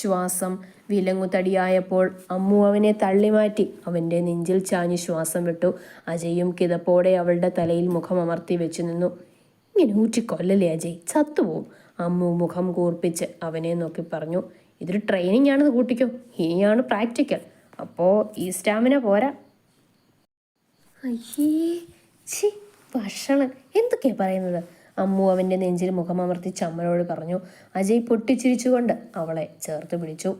ശ്വാസം വിലങ്ങുതടിയായപ്പോൾ അമ്മു അവനെ തള്ളിമാറ്റി അവന്റെ നെഞ്ചിൽ ചാഞ്ഞ് ശ്വാസം വിട്ടു. അജയും കിതപ്പോടെ അവളുടെ തലയിൽ മുഖം അമർത്തി വെച്ചു നിന്നു. ഇങ്ങനെ ഊറ്റിക്കൊല്ലല്ലേ അജയ്? ചത്തുപോകും അമ്മു മുഖം കൂർപ്പിച്ച് അവനെ നോക്കി പറഞ്ഞു. ഇതൊരു ട്രെയിനിങ് ആണെന്ന് കൂട്ടിക്കോ. ഇനിയാണ് പ്രാക്ടിക്കൽ അപ്പോൾ ഈ സ്റ്റാമിന പോരാ. അയ്യേ ഭക്ഷണം. എന്തൊക്കെയാ പറയുന്നത്? അമ്മു അവന്റെ നെഞ്ചിൽ മുഖമമർത്തി ചമ്മനോട് പറഞ്ഞു അജയ് പൊട്ടിച്ചിരിച്ചുകൊണ്ട് അവളെ ചേർത്ത് പിടിച്ചു.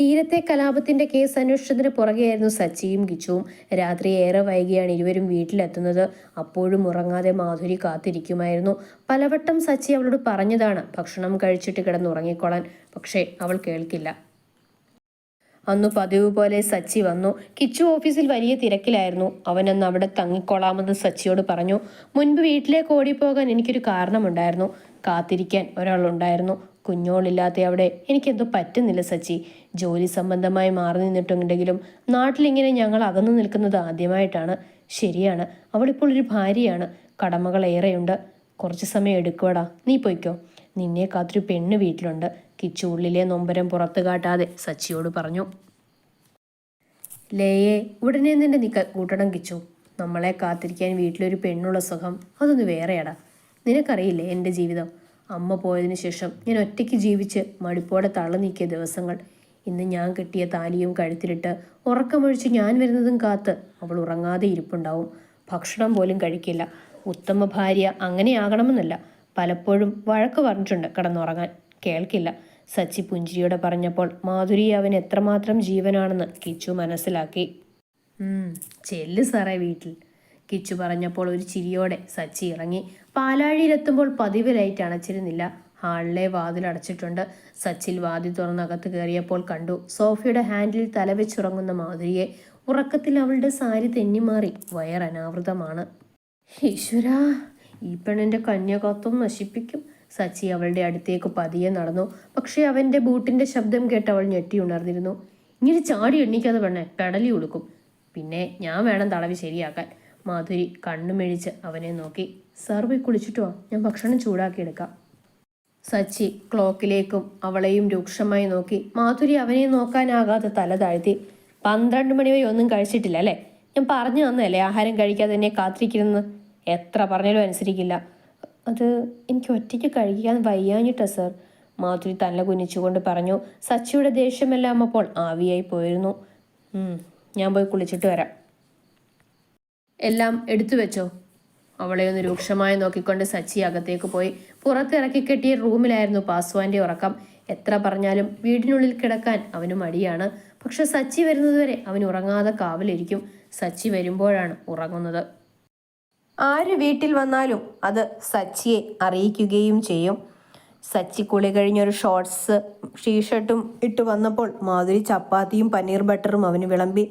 തീരത്തെ കലാപത്തിന്റെ കേസ് അന്വേഷണത്തിന് പുറകെയായിരുന്നു സച്ചിയും കിച്ചുവും. രാത്രി ഏറെ വൈകിയാണ് ഇരുവരും വീട്ടിലെത്തുന്നത്. അപ്പോഴും ഉറങ്ങാതെ മാധുരി കാത്തിരിക്കുമായിരുന്നു. പലവട്ടം സച്ചി അവളോട് പറഞ്ഞതാണ് ഭക്ഷണം കഴിച്ചിട്ട് കിടന്നുറങ്ങിക്കൊള്ളാൻ പക്ഷേ അവൾ കേൾക്കില്ല. അന്നു പതിവ് പോലെ സച്ചി വന്നു. കിച്ചു ഓഫീസിൽ വലിയ തിരക്കിലായിരുന്നു. അവനന്ന് അവിടെ തങ്ങിക്കൊള്ളാമെന്ന് സച്ചിയോട് പറഞ്ഞു. മുൻപ് വീട്ടിലേക്ക് ഓടിപ്പോകാൻ എനിക്കൊരു കാരണമുണ്ടായിരുന്നു. കാത്തിരിക്കാൻ ഒരാളുണ്ടായിരുന്നു. കുഞ്ഞോളില്ലാത്ത അവിടെ എനിക്കെന്തോ പറ്റുന്നില്ല സച്ചി. ജോലി സംബന്ധമായി മാറി നിന്നിട്ടുണ്ടെങ്കിലും നാട്ടിലിങ്ങനെ ഞങ്ങൾ അകന്നു നിൽക്കുന്നത് ആദ്യമായിട്ടാണ്. ശരിയാണ്. അവളിപ്പോൾ ഒരു ഭാര്യയാണ്. കടമകൾ ഏറെയുണ്ട്. കുറച്ച് സമയം എടുക്കുവടാ. നീ പൊയ്ക്കോ. നിന്നെ കാത്തൊരു പെണ്ണ് വീട്ടിലുണ്ട്. കിച്ചു ഉള്ളിലെ നൊമ്പരം പുറത്തു കാട്ടാതെ സച്ചിയോട് പറഞ്ഞു. ലേയെ ഉടനെ നിന്റെ നിക്ക കൂട്ടണം കിച്ചു. നമ്മളെ കാത്തിരിക്കാൻ വീട്ടിലൊരു പെണ്ണുള്ള സുഖം അതൊന്ന് വേറെയാടാ. നിനക്കറിയില്ലേ എന്റെ ജീവിതം? അമ്മ പോയതിന് ശേഷം ഞാൻ ഒറ്റയ്ക്ക് ജീവിച്ച് മടുപ്പോടെ തള്ളു നീക്കിയ ദിവസങ്ങൾ. ഇന്ന് ഞാൻ കെട്ടിയ താലിയും കഴുത്തിലിട്ട് ഉറക്കമൊഴിച്ച് ഞാൻ വരുന്നതും കാത്ത് അവൾ ഉറങ്ങാതെ ഇരിപ്പുണ്ടാവും. ഭക്ഷണം പോലും കഴിക്കില്ല. ഉത്തമ ഭാര്യ അങ്ങനെയാകണമെന്നല്ല. പലപ്പോഴും വഴക്ക് പറഞ്ഞിട്ടുണ്ട് കിടന്നുറങ്ങാൻ. കേൾക്കില്ല. സച്ചി പുഞ്ചിരിയോടെ പറഞ്ഞപ്പോൾ മാധുരി അവൻ എത്രമാത്രം ജീവനാണെന്ന് കിച്ചു മനസ്സിലാക്കി. ചെല്ലു സാറേ വീട്ടിൽ. കിച്ചു പറഞ്ഞപ്പോൾ ഒരു ചിരിയോടെ സച്ചി ഇറങ്ങി. പാലാഴിയിലെത്തുമ്പോൾ പതിവ് ലൈറ്റ് അണച്ചിരുന്നില്ല. ഹാളിലെ അടച്ചിട്ടുണ്ട്. സച്ചിൽ വാതിൽ തുറന്നകത്ത് കയറിയപ്പോൾ കണ്ടു സോഫയുടെ ഹാൻഡിൽ തലവെച്ചുറങ്ങുന്ന മാധുരിയെ. ഉറക്കത്തിൽ അവളുടെ സാരി തെന്നിമാറി. വയർ അനാവൃതമാണ് ഈശ്വരാ ഈ പെണ്ണിന്റെ കന്യകത്വം നശിപ്പിക്കും. സച്ചി അവളുടെ അടുത്തേക്ക് പതിയെ നടന്നു. പക്ഷേ അവന്റെ ബൂട്ടിന്റെ ശബ്ദം കേട്ട് അവൾ ഞെട്ടി ഉണർന്നിരുന്നു. ഇങ്ങനെ ചാടി എണ്ണിക്കാതെ പെണ്ണെ പെടലി കൊടുക്കും പിന്നെ ഞാൻ വേണം തളവി ശരിയാക്കാൻ. മാധുരി കണ്ണുമെഴിച്ച് അവനെ നോക്കി. സാർ പോയി കുളിച്ചിട്ടോ ഞാൻ ഭക്ഷണം ചൂടാക്കിയെടുക്കാം. സച്ചി ക്ലോക്കിലേക്കും അവളെയും രൂക്ഷമായി നോക്കി. മാധുരി അവനെ നോക്കാനാകാതെ തല താഴ്ത്തി. പന്ത്രണ്ട് മണി വരെ ഒന്നും കഴിച്ചിട്ടില്ല അല്ലേ? ഞാൻ പറഞ്ഞു തന്നല്ലേ ആഹാരം കഴിക്കാതെ എന്നെ കാത്തിരിക്കുന്നത്? എത്ര പറഞ്ഞാലും അനുസരിക്കില്ല. അത് എനിക്ക് ഒറ്റയ്ക്ക് കഴിക്കാൻ വയ്യാഞ്ഞിട്ടാ സർ. മാധുരി തല കുനിച്ചുകൊണ്ട് പറഞ്ഞു സച്ചിയുടെ ദേഷ്യമെല്ലാം അപ്പോൾ ആവിയായി പോയിരുന്നു. ഞാൻ പോയി കുളിച്ചിട്ട് വരാം. എല്ലാം എടുത്തു വെച്ചോ? അവളെ ഒന്ന് രൂക്ഷമായി നോക്കിക്കൊണ്ട് സച്ചി അകത്തേക്ക് പോയി. പുറത്തിറക്കി കെട്ടിയ റൂമിലായിരുന്നു പാസ്വാന്റെ ഉറക്കം. എത്ര പറഞ്ഞാലും വീടിനുള്ളിൽ കിടക്കാൻ അവന് മടിയാണ്. പക്ഷെ സച്ചി വരുന്നതുവരെ അവൻ ഉറങ്ങാതെ കാവലിരിക്കും. സച്ചി വരുമ്പോഴാണ് ഉറങ്ങുന്നത്. ആര് വീട്ടിൽ വന്നാലും അത് സച്ചിയെ അറിയിക്കുകയും ചെയ്യും. സച്ചി കുളി കഴിഞ്ഞൊരു ഷോർട്സ് ടീഷർട്ടും ഇട്ട് വന്നപ്പോൾ മാധുരി ചപ്പാത്തിയും പനീർ ബട്ടറും അവന് വിളമ്പി.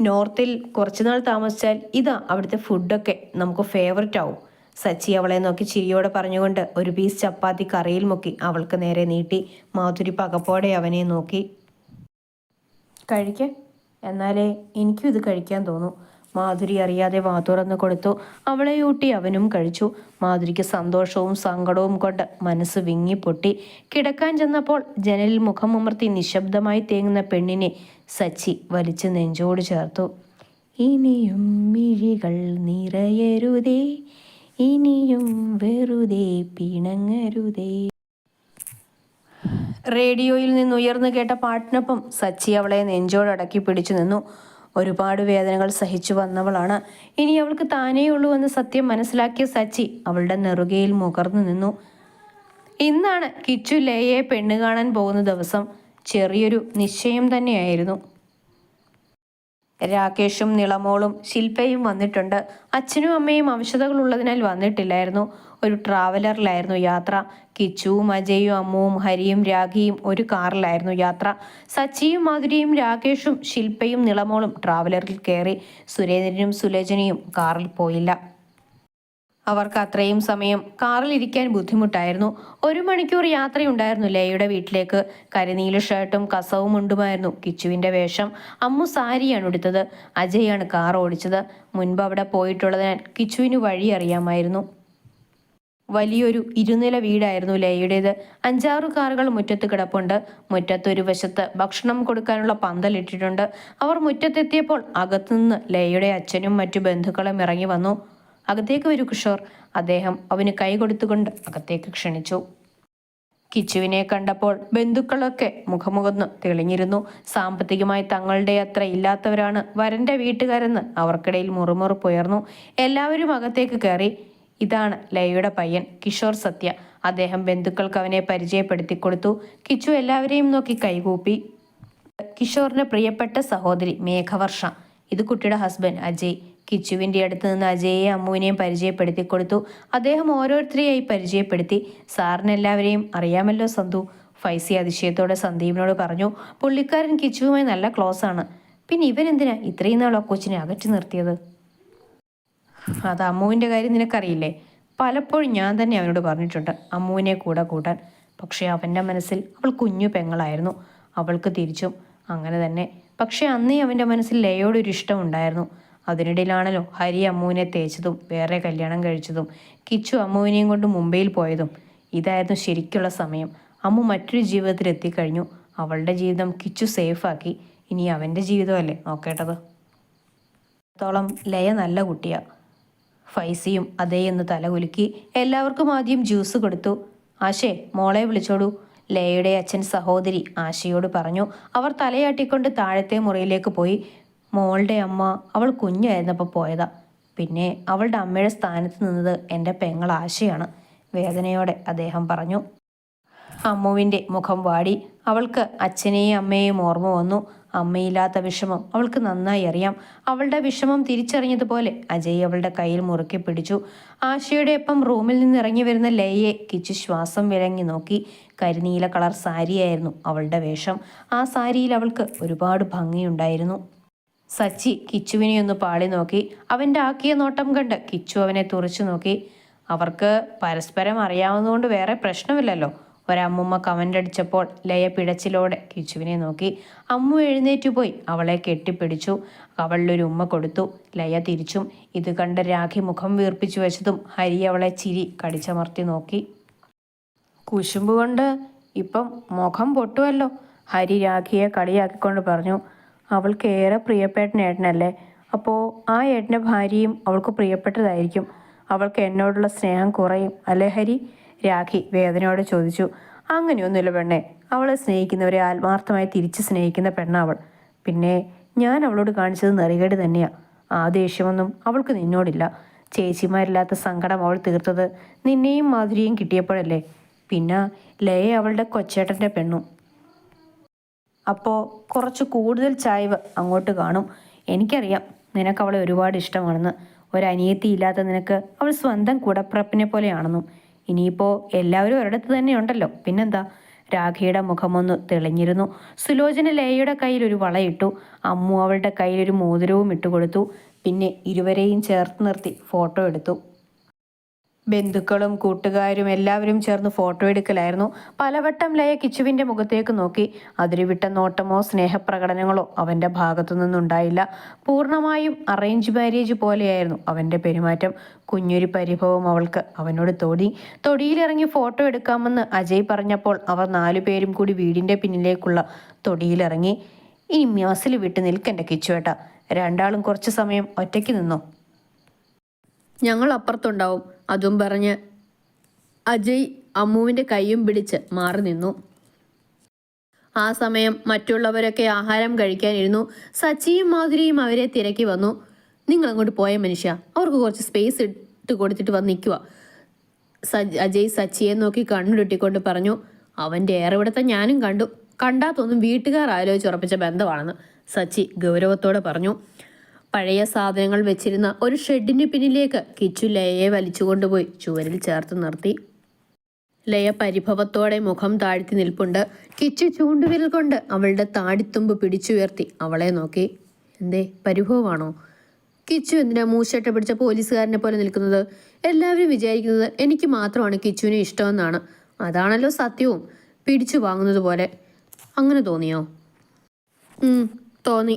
നോർത്തിൽ കുറച്ചുനാൾ താമസിച്ചാൽ ഇതാ അവിടുത്തെ ഫുഡൊക്കെ നമുക്ക് ഫേവററ്റ് ആവും. സച്ചി അവളെ നോക്കി ചിരിയോടെ പറഞ്ഞുകൊണ്ട് ഒരു പീസ് ചപ്പാത്തി കറിയിൽ മുക്കി അവൾക്ക് നേരെ നീട്ടി. മാധുരി പകപ്പോടെ അവനെ നോക്കി. കഴിക്കേ. എന്നാലേ എനിക്കും ഇത് കഴിക്കാൻ തോന്നൂ. മാധുരി അറിയാതെ വാ തുറന്നു കൊടുത്തു. അവളെ ഊട്ടി അവനും കഴിച്ചു. മാധുരിക്ക് സന്തോഷവും സങ്കടവും കൊണ്ട് മനസ്സ് വിങ്ങിപ്പൊട്ടി. കിടക്കാൻ ചെന്നപ്പോൾ ജനലിൽ മുഖമുമർത്തി നിശബ്ദമായി തേങ്ങുന്ന പെണ്ണിനെ സച്ചി വലിച്ചു നെഞ്ചോട് ചേർത്തു. ഇനിയും മിഴികൾ നിറയരുതേ ഇനിയും വെറുതെ പിണങ്ങരുതേ. റേഡിയോയിൽ നിന്ന് ഉയർന്നു കേട്ട പാട്ടിനൊപ്പം സച്ചി അവളെ നെഞ്ചോടടക്കി പിടിച്ചു നിന്നു. ഒരുപാട് വേദനകൾ സഹിച്ചു വന്നവളാണ്. ഇനി അവൾക്ക് താനേയുള്ളൂ എന്ന് സത്യം മനസ്സിലാക്കിയ സച്ചി അവളുടെ നെറുകയിൽ മുകർന്നു നിന്നു. ഇന്നാണ് കിച്ചു ലയയെ പെണ്ണ് കാണാൻ പോകുന്ന ദിവസം. ചെറിയൊരു നിശ്ചയം തന്നെയായിരുന്നു. രാകേഷും നിളമോളും ശില്പയും വന്നിട്ടുണ്ട്. അച്ഛനും അമ്മയും അവശതകൾ ഉള്ളതിനാൽ വന്നിട്ടില്ലായിരുന്നു. ഒരു ട്രാവലറിലായിരുന്നു യാത്ര. കിച്ചുവും അജയും അമ്മുവും ഹരിയും രാഖിയും ഒരു കാറിലായിരുന്നു യാത്ര. സച്ചിയും മധുരയും രാകേഷും ശില്പയും നിളമോളും ട്രാവലറിൽ കയറി. സുരേന്ദ്രനും സുലജനയും കാറിൽ പോയില്ല. അവർക്ക് അത്രയും സമയം കാറിൽ ഇരിക്കാൻ ബുദ്ധിമുട്ടായിരുന്നു. ഒരു മണിക്കൂർ യാത്രയുണ്ടായിരുന്നു ലേയുടെ വീട്ടിലേക്ക്? കരിനീല ഷർട്ടും കസവും ഉണ്ടുമായിരുന്നു കിച്ചുവിന്റെ വേഷം. അമ്മു സാരിയാണ് ഉടുത്തത്. അജയാണ് കാർ ഓടിച്ചത്. മുൻപ് അവിടെ പോയിട്ടുള്ളതിനാൽ കിച്ചുവിന് വഴി അറിയാമായിരുന്നു. വലിയൊരു ഇരുനില വീടായിരുന്നു ലയയുടേത് അഞ്ചാറ് കാറുകൾ മുറ്റത്ത് കിടപ്പുണ്ട്. മുറ്റത്തൊരു വശത്ത് ഭക്ഷണം കൊടുക്കാനുള്ള പന്തലിട്ടിട്ടുണ്ട് അവർ മുറ്റത്തെത്തിയപ്പോൾ അകത്തുനിന്ന് ലയയുടെ അച്ഛനും മറ്റു ബന്ധുക്കളും ഇറങ്ങി വന്നു. അകത്തേക്ക് വരൂ കിഷോർ. അദ്ദേഹം അവന് കൈ കൊടുത്തുകൊണ്ട് അകത്തേക്ക് ക്ഷണിച്ചു. കിച്ചുവിനെ കണ്ടപ്പോൾ ബന്ധുക്കളൊക്കെ മുഖമുഖന്ന് തെളിഞ്ഞിരുന്നു. സാമ്പത്തികമായി തങ്ങളുടെ അത്ര ഇല്ലാത്തവരാണ് വരന്റെ വീട്ടുകാരെന്ന് അവർക്കിടയിൽ മുറുമുറുപ്പുയർന്നു എല്ലാവരും അകത്തേക്ക് കയറി ഇതാണ് ലയയുടെ പയ്യൻ കിഷോർ സത്യ. അദ്ദേഹം ബന്ധുക്കൾക്ക് അവനെ പരിചയപ്പെടുത്തി കൊടുത്തു കിച്ചു എല്ലാവരെയും നോക്കി കൈകൂപ്പി. കിഷോറിന് പ്രിയപ്പെട്ട സഹോദരി മേഘവർഷ. ഇത് കുട്ടിയുടെ ഹസ്ബൻഡ് അജയ്. കിച്ചുവിന്റെ അടുത്ത് നിന്ന് അജയെ അമ്മുവിനെയും പരിചയപ്പെടുത്തി കൊടുത്തു അദ്ദേഹം ഓരോരുത്തരെയായി പരിചയപ്പെടുത്തി. സാറിനെല്ലാവരെയും അറിയാമല്ലോ സന്തു. ഫൈസി അതിശയത്തോടെ സന്ദീപിനോട് പറഞ്ഞു പുള്ളിക്കാരൻ കിച്ചുവുമായി നല്ല ക്ലോസ് ആണ്. പിന്നെ ഇവൻ എന്തിനാ ഇത്രയും ആ കൊച്ചിനെ അകറ്റി നിർത്തിയത്? അത് അമ്മുവിന്റെ കാര്യം നിനക്കറിയില്ലേ? പലപ്പോഴും ഞാൻ തന്നെ അവനോട് പറഞ്ഞിട്ടുണ്ട് അമ്മുവിനെ കൂടെ കൂട്ടാൻ. പക്ഷേ അവന്റെ മനസ്സിൽ അവൾ കുഞ്ഞു പെങ്ങളായിരുന്നു. അവൾക്ക് തിരിച്ചും അങ്ങനെ തന്നെ. പക്ഷേ അന്നേ അവന്റെ മനസ്സിൽ ലയോടൊരു ഇഷ്ടമുണ്ടായിരുന്നു അതിനിടയിലാണല്ലോ ഹരി അമ്മുവിനെ തേച്ചതും വേറെ കല്യാണം കഴിച്ചതും കിച്ചു അമ്മുവിനെയും കൊണ്ട് മുംബൈയിൽ പോയതും. ഇതായിരുന്നു ശരിക്കുള്ള സമയം. അമ്മു മറ്റൊരു ജീവിതത്തിൽ എത്തിക്കഴിഞ്ഞു. അവളുടെ ജീവിതം കിച്ചു സേഫാക്കി ഇനി അവന്റെ ജീവിതമല്ലേ നോക്കേണ്ടത്? ത്തോളം ലയ നല്ല കുട്ടിയാ. ഫൈസിയും അതേ എന്ന് തലകുലുക്കി എല്ലാവർക്കും ആദ്യം ജ്യൂസ് കൊടുത്തു. ആശേ മോളെ വിളിച്ചോടൂ ലയയുടെ അച്ഛൻ സഹോദരി ആശയോട് പറഞ്ഞു. അവർ തലയാട്ടിക്കൊണ്ട് താഴത്തെ മുറിയിലേക്ക് പോയി. മോളുടെ അമ്മ അവൾ കുഞ്ഞായിരുന്നപ്പോൾ പോയതാ. പിന്നെ അവളുടെ അമ്മയുടെ സ്ഥാനത്ത് നിന്നത് എന്റെ പെങ്ങൾ ആശയാണ്. വേദനയോടെ അദ്ദേഹം പറഞ്ഞു. അമ്മുവിന്റെ മുഖം വാടി. അവൾക്ക് അച്ഛനെയും അമ്മയെയും ഓർമ്മ വന്നു. അമ്മയില്ലാത്ത വിഷമം അവൾക്ക് നന്നായി അറിയാം. അവളുടെ വിഷമം തിരിച്ചറിഞ്ഞതുപോലെ അജയ് അവളുടെ കയ്യിൽ മുറുക്കി പിടിച്ചു. ആശയുടെ ഒപ്പം റൂമിൽ നിന്ന് ഇറങ്ങി വരുന്ന ലയയെ കിച്ചു ശ്വാസം വിലങ്ങി നോക്കി. കരിനീല കളർ സാരിയായിരുന്നു അവളുടെ വേഷം. ആ സാരിയിൽ അവൾക്ക് ഒരുപാട് ഭംഗിയുണ്ടായിരുന്നു. സച്ചി കിച്ചുവിനെ ഒന്ന് പാളി നോക്കി. അവന്റെ ആക്കിയ നോട്ടം കണ്ട് കിച്ചു അവനെ തുറച്ചു നോക്കി. അവർക്ക് പരസ്പരം അറിയാവുന്നതുകൊണ്ട് വേറെ പ്രശ്നമില്ലല്ലോ. ഒരമ്മുമ്മ കമന്റ് അടിച്ചപ്പോൾ ലയ പിടച്ചിലോടെ കിച്ചുവിനെ നോക്കി. അമ്മു എഴുന്നേറ്റു പോയി. അവളെ കെട്ടിപ്പിടിച്ചു. അവളിലൊരു ഉമ്മ കൊടുത്തു. ലയ തിരിച്ചും. ഇത് കണ്ട് രാഖി മുഖം വീർപ്പിച്ചു വെച്ചതും ഹരി അവളെ ചിരി കടിച്ചമർത്തി നോക്കി. കുശുമ്പ് കൊണ്ട് ഇപ്പം മുഖം പൊട്ടുമല്ലോ ഹരി രാഖിയെ കളിയാക്കിക്കൊണ്ട് പറഞ്ഞു. അവൾക്ക് ഏറെ പ്രിയപ്പെട്ട ഏട്ടനല്ലേ. അപ്പോൾ ആ ഏട്ടന്റെ ഭാര്യയും അവൾക്ക് പ്രിയപ്പെട്ടതായിരിക്കും. അവൾക്ക് എന്നോടുള്ള സ്നേഹം കുറയും. അല്ലേ ഹരി? രാഖി വേദനയോടെ ചോദിച്ചു അങ്ങനെയൊന്നുമില്ല പെണ്ണെ. അവളെ സ്നേഹിക്കുന്നവരെ ആത്മാർത്ഥമായി തിരിച്ച് സ്നേഹിക്കുന്ന പെണ്ണാവൾ. പിന്നെ ഞാൻ അവളോട് കാണിച്ചത് നെറികേട് തന്നെയാ. ആ ദേഷ്യമൊന്നും അവൾക്ക് നിന്നോടില്ല. ചേച്ചിമാരില്ലാത്ത സങ്കടം അവൾ തീർത്തത് നിന്നെയും മാധുരിയും കിട്ടിയപ്പോഴല്ലേ. പിന്നെ ലയ അവളുടെ കൊച്ചേട്ടന്റെ പെണ്ണും. അപ്പോൾ കുറച്ച് കൂടുതൽ ചായ്വ് അങ്ങോട്ട് കാണും. എനിക്കറിയാം നിനക്ക് അവളെ ഒരുപാട് ഇഷ്ടമാണെന്ന്. ഒരനിയത്തി ഇല്ലാത്ത നിനക്ക് അവൾ സ്വന്തം കൂടപ്പിറപ്പിനെ പോലെയാണെന്നും. ഇനിയിപ്പോൾ എല്ലാവരും ഒരിടത്ത് തന്നെ ഉണ്ടല്ലോ. പിന്നെന്താ? രാഖിയുടെ മുഖമൊന്ന് തെളിഞ്ഞിരുന്നു. സുലോചന ലേയുടെ കയ്യിൽ ഒരു വളയിട്ടു. അമ്മു അവളുടെ കയ്യിൽ ഒരു മോതിരവും ഇട്ടുകൊടുത്തു. പിന്നെ ഇരുവരെയും ചേർത്ത് നിർത്തി ഫോട്ടോ എടുത്തു. ബന്ധുക്കളും കൂട്ടുകാരും എല്ലാവരും ചേർന്ന് ഫോട്ടോ എടുക്കലായിരുന്നു. പലവട്ടം ലയ കിച്ചുവിന്റെ മുഖത്തേക്ക് നോക്കി. അതിരുവിട്ട നോട്ടമോ സ്നേഹപ്രകടനങ്ങളോ അവന്റെ ഭാഗത്തു നിന്നുണ്ടായില്ല പൂർണമായും അറേഞ്ച് മാരേജ് പോലെയായിരുന്നു അവന്റെ പെരുമാറ്റം. കുഞ്ഞൊരു പരിഭവം അവൾക്ക് അവനോട് തൊടി തൊടിയിലിറങ്ങി ഫോട്ടോ എടുക്കാമെന്ന് അജയ് പറഞ്ഞപ്പോൾ അവർ നാലുപേരും കൂടി വീടിന്റെ പിന്നിലേക്കുള്ള തൊടിയിലിറങ്ങി. ഇനി മ്യാസിൽ വിട്ട് നിൽക്കണ്ട കിച്ചുവേട്ട. രണ്ടാളും കുറച്ച് സമയം ഒറ്റയ്ക്ക് നിന്നു? ഞങ്ങൾ അപ്പുറത്തുണ്ടാവും. അതും പറഞ്ഞ് അജയ് അമ്മുവിന്റെ കൈയും പിടിച്ച് മാറി നിന്നു. ആ സമയം മറ്റുള്ളവരൊക്കെ ആഹാരം കഴിക്കാനിരുന്നു. സച്ചിയും മാധുരിയും അവരെ തിരക്കി വന്നു. നിങ്ങൾ അങ്ങോട്ട് പോയ മനുഷ്യ അവർക്ക് കുറച്ച് സ്പേസ് ഇട്ട് കൊടുത്തിട്ട് വന്ന് നിൽക്കുക അജയ് സച്ചിയെ നോക്കി കണ്ണുരുട്ടിക്കൊണ്ട് പറഞ്ഞു അവന്റെ ഏറെവിടത്തെ ഞാനും കണ്ടു. കണ്ടാത്തൊന്നും വീട്ടുകാർ ആലോചിച്ച് ഉറപ്പിച്ച ബന്ധമാണെന്ന് സച്ചി ഗൗരവത്തോടെ പറഞ്ഞു. പഴയ സാധനങ്ങൾ വെച്ചിരുന്ന ഒരു ഷെഡിന് പിന്നിലേക്ക് കിച്ചു ലയയെ വലിച്ചുകൊണ്ടുപോയി ചുവരിൽ ചേർത്ത് നിർത്തി. ലയ പരിഭവത്തോടെ മുഖം താഴ്ത്തി നിൽപ്പുണ്ട്. കിച്ചു ചൂണ്ടുവിരൽ കൊണ്ട് അവളുടെ താടിത്തുമ്പ് പിടിച്ചുയർത്തി അവളെ നോക്കി. എന്തേ പരിഭവമാണോ? കിച്ചു എന്തിനാ മൂശട്ട പിടിച്ച പോലീസുകാരനെ പോലെ നിൽക്കുന്നത്? എല്ലാവരും വിചാരിക്കുന്നത് എനിക്ക് മാത്രമാണ് കിച്ചുവിനെ ഇഷ്ടമെന്നാണ്. അതാണല്ലോ സത്യവും. പിടിച്ചു വാങ്ങുന്നത് പോലെ. അങ്ങനെ തോന്നിയോ? തോന്നി.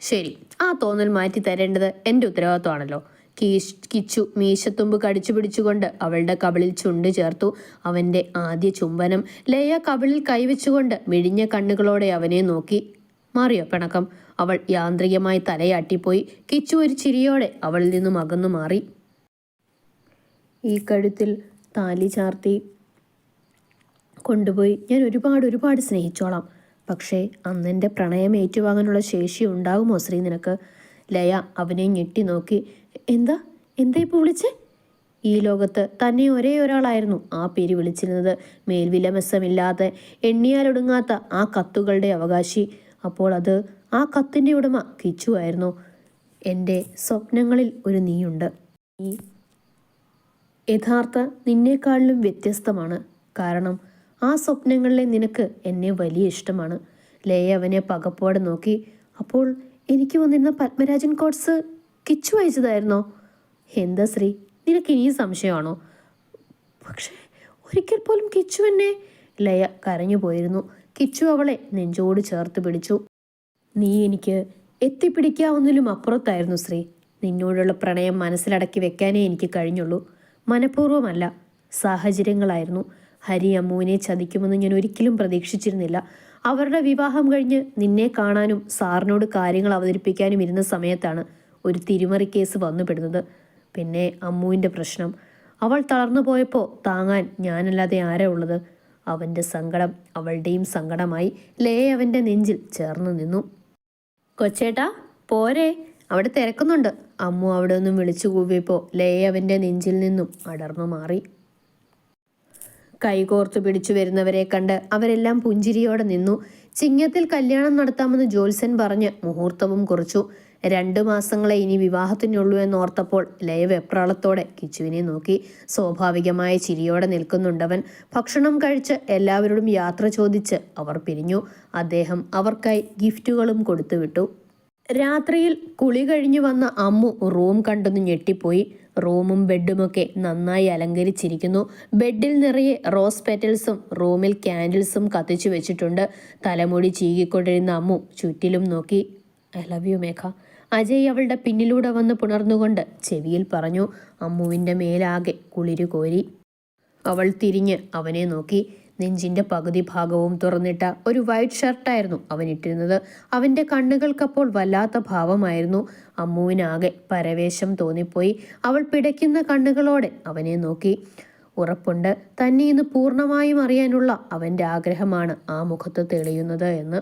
ശരി. ആ തോന്നൽ മാറ്റി തരേണ്ടത് എന്റെ ഉത്തരവാദിത്വമാണല്ലോ. കീശ് കിച്ചു മീശത്തുമ്പ് കടിച്ചു പിടിച്ചുകൊണ്ട് അവളുടെ കവിളിൽ ചുണ്ട് ചേർത്തു. അവന്റെ ആദ്യ ചുംബനം ലയ കവിളിൽ കൈവച്ചുകൊണ്ട് മിഴിഞ്ഞ കണ്ണുകളോടെ അവനെ നോക്കി. മാറിയോ പിണക്കം? അവൾ യാന്ത്രികമായി തലയാട്ടിപ്പോയി. കിച്ചു ഒരു ചിരിയോടെ അവളിൽ നിന്നും അകന്നു മാറി. ഈ കഴുത്തിൽ താലി ചാർത്തി കൊണ്ടുപോയി. ഞാൻ ഒരുപാട് ഒരുപാട് സ്നേഹിച്ചോളാം. പക്ഷേ അന്നെന്റെ പ്രണയം ഏറ്റുവാങ്ങാനുള്ള ശേഷി ഉണ്ടാകുമോ ശ്രീ നിനക്ക്? ലയ അവനെ ഞെട്ടി നോക്കി. എന്താ? എന്താ ഇപ്പോൾ വിളിച്ചേ? ഈ ലോകത്ത് തന്നെ ഒരേ ഒരാളായിരുന്നു ആ പേര് വിളിച്ചിരുന്നത്. മേൽവിലമസമില്ലാതെ എണ്ണിയാലൊടുങ്ങാത്ത ആ കത്തുകളുടെ അവകാശി. അപ്പോൾ അത് ആ കത്തിന്റെ ഉടമ കിച്ചു ആയിരുന്നു. എന്റെ സ്വപ്നങ്ങളിൽ ഒരു നീയുണ്ട്. ഈ യഥാർത്ഥ നിന്നേക്കാളിലും വ്യത്യസ്തമാണ്. കാരണം ആ സ്വപ്നങ്ങളിലെ നിനക്ക് എന്നെ വലിയ ഇഷ്ടമാണ്. ലയ അവനെ പകപ്പോടെ നോക്കി അപ്പോൾ എനിക്ക് വന്നിരുന്ന പത്മരാജൻ കോട്സ് കിച്ചു അയച്ചതായിരുന്നോ? എന്താ ശ്രീ? നിനക്ക് ഇനിയും സംശയമാണോ? പക്ഷേ ഒരിക്കൽ പോലും കിച്ചു എന്നെ ലയ കരഞ്ഞു പോയിരുന്നു. കിച്ചു അവളെ നെഞ്ചോട് ചേർത്ത് പിടിച്ചു. നീ എനിക്ക് എത്തിപ്പിടിക്കാവുന്നതിലും അപ്പുറത്തായിരുന്നു ശ്രീ. നിന്നോടുള്ള പ്രണയം മനസ്സിലടക്കി വെക്കാനേ എനിക്ക് കഴിഞ്ഞുള്ളൂ. മനഃപൂർവമല്ല സാഹചര്യങ്ങളായിരുന്നു. ഹരി അമ്മുവിനെ ചതിക്കുമെന്ന് ഞാൻ ഒരിക്കലും പ്രതീക്ഷിച്ചിരുന്നില്ല. അവരുടെ വിവാഹം കഴിഞ്ഞ് നിന്നെ കാണാനും സാറിനോട് കാര്യങ്ങൾ അവതരിപ്പിക്കാനും ഇരുന്ന സമയത്താണ് ഒരു തിരിമറി കേസ് വന്നുപെടുന്നത്. പിന്നെ അമ്മുവിന്റെ പ്രശ്നം. അവൾ തളർന്നു പോയപ്പോൾ താങ്ങാൻ ഞാനല്ലാതെ ആരാ ഉള്ളത്? അവന്റെ സങ്കടം അവളുടെയും സങ്കടമായി ലേ അവന്റെ നെഞ്ചിൽ ചേർന്നു നിന്നു. കൊച്ചേട്ടാ പോരെ. അവിടെ തിരക്കുന്നുണ്ട്. അമ്മു അവിടെ നിന്നും വിളിച്ചു കൂവിയപ്പോൾ ലേ അവന്റെ നെഞ്ചിൽ നിന്നും അടർന്നു മാറി. കൈകോർത്തു പിടിച്ചു വരുന്നവരെ കണ്ട് അവരെല്ലാം പുഞ്ചിരിയോടെ നിന്നു. ചിങ്ങത്തിൽ കല്യാണം നടത്താമെന്ന് ജോത്സൻ പറഞ്ഞ് മുഹൂർത്തവും കുറിച്ചു. രണ്ടു മാസങ്ങളെ ഇനി വിവാഹത്തിനുള്ളൂ എന്നോർത്തപ്പോൾ ലയ വെപ്രാളത്തോടെ കിച്ചുവിനെ നോക്കി. സ്വാഭാവികമായ ചിരിയോടെ നിൽക്കുന്നുണ്ടവൻ. ഭക്ഷണം കഴിച്ച് എല്ലാവരോടും യാത്ര ചോദിച്ച് അവർ പിരിഞ്ഞു. അദ്ദേഹം അവർക്കായി ഗിഫ്റ്റുകളും കൊടുത്തുവിട്ടു. രാത്രിയിൽ കുളി കഴിഞ്ഞു വന്ന അമ്മു റൂം കണ്ടൊന്ന് ഞെട്ടിപ്പോയി. റൂമും ബെഡുമൊക്കെ നന്നായി അലങ്കരിച്ചിരിക്കുന്നു. ബെഡിൽ നിറയെ റോസ് പെറ്റൽസും റൂമിൽ ക്യാൻഡിൽസും കത്തിച്ചു വെച്ചിട്ടുണ്ട്. തലമുടി ചീകിക്കൊണ്ടിരുന്ന അമ്മു ചുറ്റിലും നോക്കി I love you Megha. Ajay അവളുടെ പിന്നിലൂടെ വന്ന് പുണർന്നുകൊണ്ട് ചെവിയിൽ പറഞ്ഞു. അമ്മുവിന്റെ മേലാകെ കുളിരു കോരി അവൾ തിരിഞ്ഞ് അവനെ നോക്കി. നെഞ്ചിന്റെ പകുതി ഭാഗവും തുറന്നിട്ട ഒരു വൈറ്റ് ഷർട്ടായിരുന്നു അവൻ ഇട്ടിരുന്നത്. അവന്റെ കണ്ണുകൾക്കപ്പോൾ വല്ലാത്ത ഭാവമായിരുന്നു. അമ്മുവിനാകെ പരവേശം തോന്നിപ്പോയി. അവൾ പിടയ്ക്കുന്ന കണ്ണുകളോടെ അവനെ നോക്കി. ഉറപ്പുണ്ട്. തന്നെ ഇന്ന് പൂർണമായും അറിയാനുള്ള അവന്റെ ആഗ്രഹമാണ് ആ മുഖത്ത് തെളിയുന്നത് എന്ന്.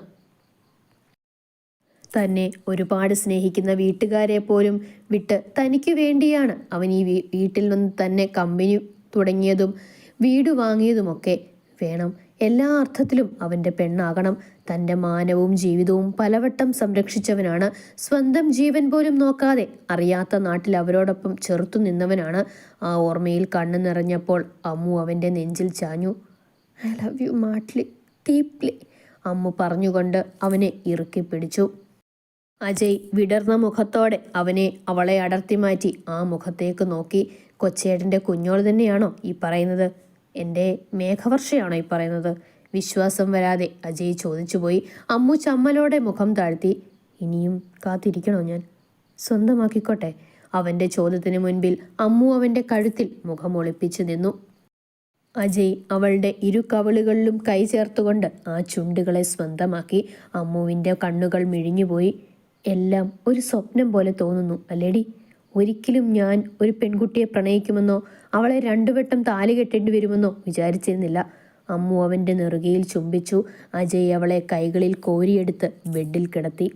തന്നെ ഒരുപാട് സ്നേഹിക്കുന്ന വീട്ടുകാരെ പോലും വിട്ട് തനിക്ക് വേണ്ടിയാണ് അവൻ ഈ വീട്ടിൽ നിന്ന് തന്നെ കമ്പനി തുടങ്ങിയതും വീട് വാങ്ങിയതുമൊക്കെ വേണം. എല്ലാ അർത്ഥത്തിലും അവന്റെ പെണ്ണാകണം. തന്റെ മാനവും ജീവിതവും പലവട്ടം സംരക്ഷിച്ചവനാണ്. സ്വന്തം ജീവൻ പോലും നോക്കാതെ അറിയാത്ത നാട്ടിൽ അവരോടൊപ്പം ചെറുത്തു നിന്നവനാണ്. ആ ഓർമ്മയിൽ കണ്ണു നിറഞ്ഞപ്പോൾ അമ്മു അവന്റെ നെഞ്ചിൽ ചാഞ്ഞു. I love you madly deeply. Ammu പറഞ്ഞുകൊണ്ട് അവനെ ഇറുക്കി പിടിച്ചു. അജയ് വിടർന്ന മുഖത്തോടെ അവനെ അവളെ അടർത്തി മാറ്റി ആ മുഖത്തേക്ക് നോക്കി. കൊച്ചേട്ടന്റെ കുഞ്ഞോൾ തന്നെയാണോ ഈ പറയുന്നത്? എന്റെ മേഘവർഷയാണ് ഈ പറയുന്നത്. വിശ്വാസം വരാതെ അജയ് ചോദിച്ചുപോയി അമ്മു ചമ്മലോടെ മുഖം താഴ്ത്തി ഇനിയും കാത്തിരിക്കണോ ഞാൻ? സ്വന്തമാക്കിക്കോട്ടെ. അവന്റെ ചോദ്യത്തിന് മുൻപിൽ അമ്മു അവന്റെ കഴുത്തിൽ മുഖം ഒളിപ്പിച്ചു നിന്നു. അജയ് അവളുടെ ഇരു കവളുകളിലും കൈ ചേർത്തുകൊണ്ട് ആ ചുണ്ടുകളെ സ്വന്തമാക്കി അമ്മുവിന്റെ കണ്ണുകൾ മിഴിഞ്ഞുപോയി. എല്ലാം ഒരു സ്വപ്നം പോലെ തോന്നുന്നു അല്ലേടി? ഒരിക്കലും ഞാൻ ഒരു പെൺകുട്ടിയെ പ്രണയിക്കുമെന്നോ അവളെ രണ്ടു വട്ടം താലി കെട്ടേണ്ടി വരുമെന്നോ വിചാരിച്ചിരുന്നില്ല. അമ്മു അവന്റെ നെറുകയിൽ ചുംബിച്ചു. അജയ് അവളെ കൈകളിൽ കോരിയെടുത്ത് ബെഡിൽ കിടത്തി.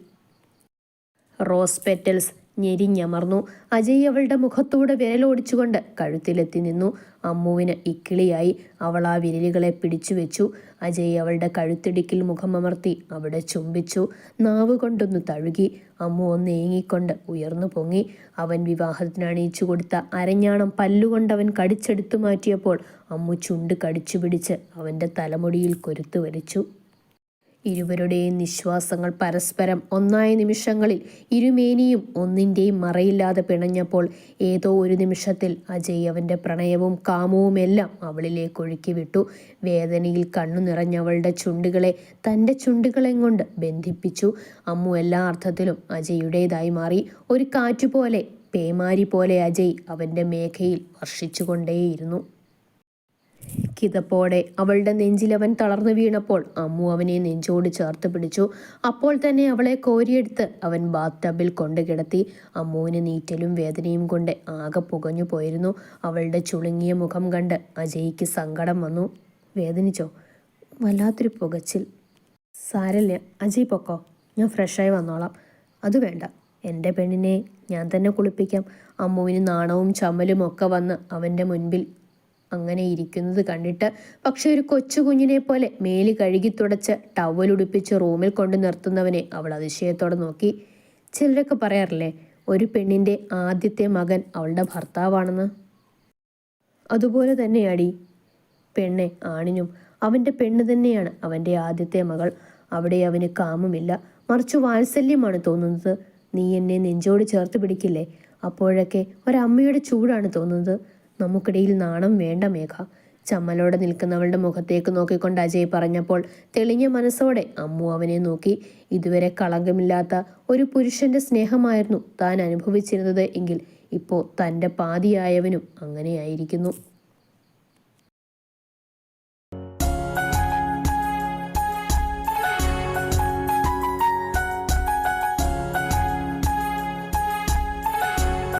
Rose petals ഞെരിഞ്ഞമർന്നു. അജയ് അവളുടെ മുഖത്തൂടെ വിരലോടിച്ചുകൊണ്ട് കഴുത്തിലെത്തി നിന്നു. അമ്മുവിന് ഇക്കിളിയായി. അവൾ ആ വിരലുകളെ പിടിച്ചു വെച്ചു. അജയ് അവളുടെ കഴുത്തിടുക്കിൽ മുഖമമർത്തി അവിടെ ചുംബിച്ചു. നാവ് കൊണ്ടൊന്ന് തഴുകി. അമ്മു ഒന്ന് ഏങ്ങിക്കൊണ്ട് ഉയർന്നു പൊങ്ങി. അവൻ വിവാഹത്തിന് അണിയിച്ചു കൊടുത്ത അരഞ്ഞാണം പല്ലുകൊണ്ടവൻ കടിച്ചെടുത്തു മാറ്റിയപ്പോൾ അമ്മു ചുണ്ട് കടിച്ചു പിടിച്ച് അവന്റെ തലമുടിയിൽ കൊരുത്തു വലിച്ചു. ഇരുവരുടെയും നിശ്വാസങ്ങൾ പരസ്പരം ഒന്നായ നിമിഷങ്ങളിൽ ഇരുമേനിയും ഒന്നിന്റെയും മറയില്ലാതെ പിണഞ്ഞപ്പോൾ ഏതോ ഒരു നിമിഷത്തിൽ അജയ് അവന്റെ പ്രണയവും കാമവുമെല്ലാം അവളിലേക്ക് ഒഴുക്കി വിട്ടു വേദനയിൽ കണ്ണു നിറഞ്ഞവളുടെ ചുണ്ടുകളെ തന്റെ ചുണ്ടുകളെ കൊണ്ട് ബന്ധിപ്പിച്ചു. അമ്മു എല്ലാ അർത്ഥത്തിലും അജയുടേതായി മാറി. ഒരു കാറ്റുപോലെ പേമാരി പോലെ അജയ് അവന്റെ മേഘയിൽ വർഷിച്ചുകൊണ്ടേയിരുന്നു. കിതപ്പോടെ അവളുടെ നെഞ്ചിലവൻ തളർന്നു വീണപ്പോൾ അമ്മു അവനെ നെഞ്ചോട് ചേർത്ത് പിടിച്ചു. അപ്പോൾ തന്നെ അവളെ കോരിയെടുത്ത് അവൻ ബാത്ത് ടബിൽ കൊണ്ട് കിടത്തി അമ്മുവിന് നീറ്റലും വേദനയും കൊണ്ട് ആകെ പുകഞ്ഞു പോയിരുന്നു. അവളുടെ ചുളുങ്ങിയ മുഖം കണ്ട് അജയ്ക്ക് സങ്കടം വന്നു. വേദനിച്ചോ? വല്ലാത്തൊരു പുകച്ചിൽ. സാരല്ല അജയ് പൊക്കോ? ഞാൻ ഫ്രഷായി വന്നോളാം. അത് വേണ്ട. എന്റെ പെണ്ണിനെ ഞാൻ തന്നെ കുളിപ്പിക്കാം. അമ്മുവിന് നാണവും ചമ്മലും ഒക്കെ വന്ന് അവന്റെ മുൻപിൽ അങ്ങനെ ഇരിക്കുന്നത് കണ്ടിട്ട് പക്ഷെ ഒരു കൊച്ചു കുഞ്ഞിനെ പോലെ മേൽ കഴുകി തുടച്ച് ടവലുടുപ്പിച്ച് റൂമിൽ കൊണ്ട് നിർത്തുന്നവനെ അവൾ അതിശയത്തോടെ നോക്കി. ചിലരൊക്കെ പറയാറില്ലേ ഒരു പെണ്ണിന്റെ ആദ്യത്തെ മകൻ അവളുടെ ഭർത്താവാണെന്ന്? അതുപോലെ തന്നെയാടി. പെണ്ണെ ആണിനും അവന്റെ പെണ്ണ് തന്നെയാണ് അവന്റെ ആദ്യത്തെ മകൾ. അവിടെ അവന് കാമമില്ല. മറിച്ച് വാത്സല്യമാണ് തോന്നുന്നത്. നീ എന്നെ നെഞ്ചോട് ചേർത്ത് പിടിക്കില്ലേ? അപ്പോഴൊക്കെ ഒരമ്മയുടെ ചൂടാണ് തോന്നുന്നത്. നമുക്കിടയിൽ നാണം വേണ്ട മേഘ. ചമ്മലോടെ നിൽക്കുന്നവളുടെ മുഖത്തേക്ക് നോക്കിക്കൊണ്ട് അജയ് പറഞ്ഞപ്പോൾ തെളിഞ്ഞ മനസ്സോടെ അമ്മു അവനെ നോക്കി. ഇതുവരെ കളങ്കമില്ലാത്ത ഒരു പുരുഷന്റെ സ്നേഹമായിരുന്നു താൻ അനുഭവിച്ചിരുന്നത് എങ്കിൽ ഇപ്പോൾ തന്റെ പാതിയായവനും അങ്ങനെയായിരിക്കുന്നു.